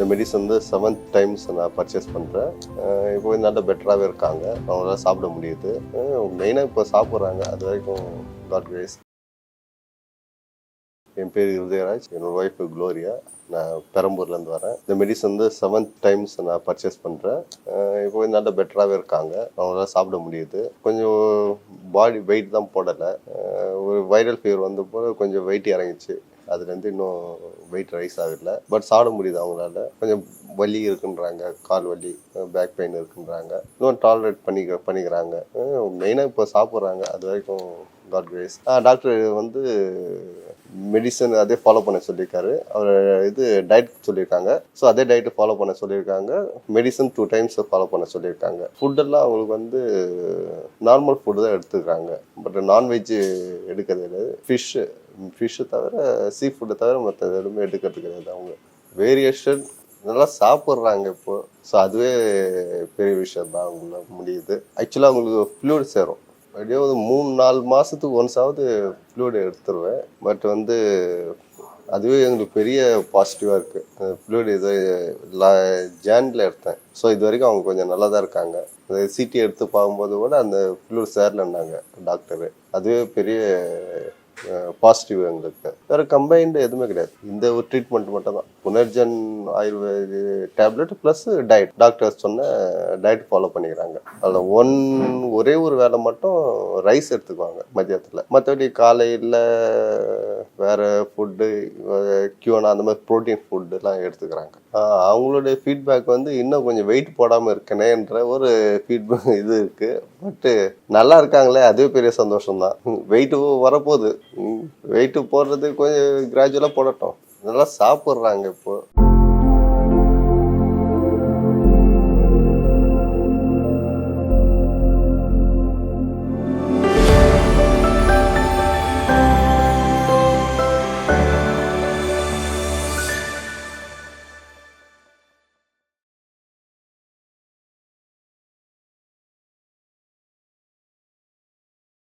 இந்த மெடிசன் வந்து seventh times நான் பர்ச்சேஸ் பண்ணுறேன் இப்போ நல்லா பெட்டராகவே இருக்காங்க. அவங்களால சாப்பிட முடியுது. மெயினாக இப்போ சாப்பிட்றாங்க. அது வரைக்கும் காட் கிரேஸ் என் பேர் இருதயராஜ் என்னோட ஒய்ஃபு குளோரியா. நான் பெரம்பூர்லேருந்து வரேன். இந்த மெடிசன் வந்து செவன்த் டைம்ஸ் நான் பர்ச்சேஸ் பண்ணுறேன் இப்போ நல்லா பெட்டராகவே இருக்காங்க. அவங்களால சாப்பிட முடியுது. கொஞ்சம் பாடி வெயிட் தான் போடலை. ஒரு வைரல் ஃபீவர் வந்தப்போ கொஞ்சம் வெயிட் இறங்கிச்சு. அதுலேருந்து இன்னும் வெயிட் ரைஸ் ஆகல. பட் சாப்பிட முடியுது அவங்களால. கொஞ்சம் வலி இருக்குன்றாங்க. கால் வலி பேக் பெயின் இருக்குன்றாங்க. இன்னும் டாலரேட் பண்ணிக்க பண்ணிக்கிறாங்க. மெயினாக இப்போ சாப்பிட்றாங்க. அது வரைக்கும் காட் கிரேஸ் டாக்டர் வந்து மெடிசன் அதே ஃபாலோ பண்ண சொல்லியிருக்காரு. அவர் இது டயட் சொல்லியிருக்காங்க. ஸோ அதே டயட்டு ஃபாலோ பண்ண சொல்லியிருக்காங்க. மெடிசன் டூ டைம்ஸ் ஃபாலோ பண்ண சொல்லியிருக்காங்க. ஃபுட்டெல்லாம் அவங்களுக்கு வந்து நார்மல் ஃபுட்டு தான் எடுத்துக்கிறாங்க. பட் நான்வெஜ் எடுக்கிறது இல்லை. ஃபிஷ்ஷு ஃபிஷ்ஷை தவிர சீ ஃபுட்டை தவிர மற்ற எதுவுமே எடுக்கிறது கிடையாது. அவங்க வேரியேஷன் நல்லா சாப்பிட்றாங்க இப்போ. ஸோ அதுவே பெரிய விஷயம் தான் அவங்கள முடியுது. ஆக்சுவலாக அவங்களுக்கு ஃப்ளூட் சேரும். அப்படியே ஒரு மூணு நாலு மாதத்துக்கு ஒன்ஸாவது ஃப்ளூடு எடுத்துருவேன். பட் வந்து அதுவே எங்களுக்கு பெரிய பாசிட்டிவாக இருக்குது ஃப்ளூடு இது ஜானில் எடுத்தேன். ஸோ இது வரைக்கும் அவங்க கொஞ்சம் நல்லா தான் இருக்காங்க சிடி எடுத்து பார்க்கும்போது கூட அந்த ஃப்ளூட் சேரலன்னாங்க டாக்டரு. அதுவே பெரிய பாசிட்டிவ் எங்களுக்கு வேறு கம்பைன்டு எதுவுமே கிடையாது. இந்த ஒரு ட்ரீட்மெண்ட் மட்டும் தான் Punarjan Ayurveda tablet plus diet doctors சொன்ன டயட் ஃபாலோ பண்ணிக்கிறாங்க. அதில் ஒன் ஒரே ஒரு வேலை மட்டும் ரைஸ் எடுத்துக்குவாங்க மதியத்தில். மற்றபடி காலையில் வேறு ஃபுட்டு கியூனா அந்த மாதிரி ப்ரோட்டீன் ஃபுட்டுலாம் எடுத்துக்கிறாங்க. அவங்களுடைய ஃபீட்பேக் வந்து இன்னும் கொஞ்சம் வெயிட் போடாமல் இருக்கனேன்ற ஒரு ஃபீட்பேக் இது இருக்குது பட்டு நல்லா இருக்காங்களே அதுவே பெரிய சந்தோஷம் தான் வெயிட்டு வரப்போகுது. வெயிட்டு போடுறது கொஞ்சம் கிராஜுவலாக போடட்டும். நல்லா சாப்பிட்றாங்க இப்போ.